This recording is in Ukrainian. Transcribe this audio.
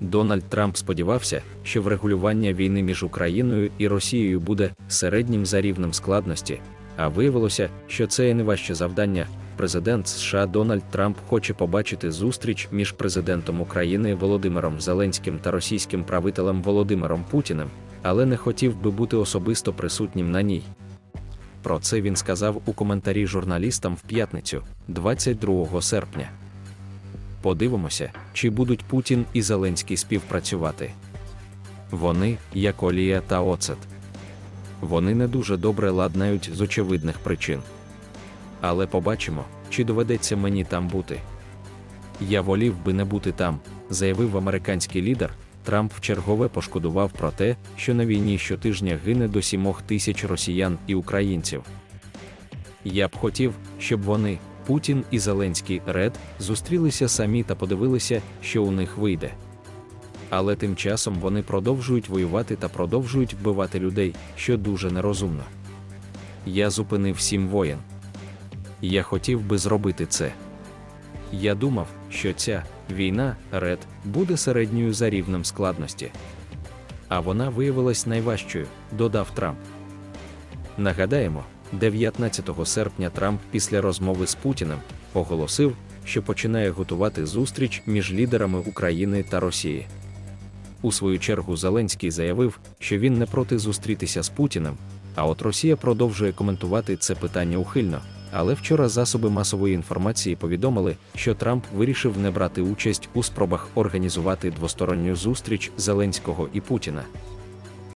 Дональд Трамп сподівався, що врегулювання війни між Україною і Росією буде середнім за рівнем складності, а виявилося, що це і не важче завдання. Президент США Дональд Трамп хоче побачити зустріч між президентом України Володимиром Зеленським та російським правителем Володимиром Путіним, але не хотів би бути особисто присутнім на ній. Про це він сказав у коментарі журналістам в п'ятницю, 22 серпня. Подивимося, чи будуть Путін і Зеленський співпрацювати. Вони, як олія та оцет. Вони не дуже добре ладнають з очевидних причин. Але побачимо, чи доведеться мені там бути. Я волів би не бути там, заявив американський лідер. Трамп вчергове пошкодував про те, що на війні щотижня гине до сімох тисяч росіян і українців. Я б хотів, щоб вони, Путін і Зеленський Ред, зустрілися самі та подивилися, що у них вийде. Але тим часом вони продовжують воювати та продовжують вбивати людей, що дуже нерозумно. Я зупинив сім воєн. Я хотів би зробити це. Я думав, що ця війна, Ред, буде середньою за рівнем складності. А вона виявилась найважчою, додав Трамп. Нагадаємо, 19 серпня Трамп після розмови з Путіним оголосив, що починає готувати зустріч між лідерами України та Росії. У свою чергу Зеленський заявив, що він не проти зустрітися з Путіним, а от Росія продовжує коментувати це питання ухильно. Але вчора засоби масової інформації повідомили, що Трамп вирішив не брати участь у спробах організувати двосторонню зустріч Зеленського і Путіна.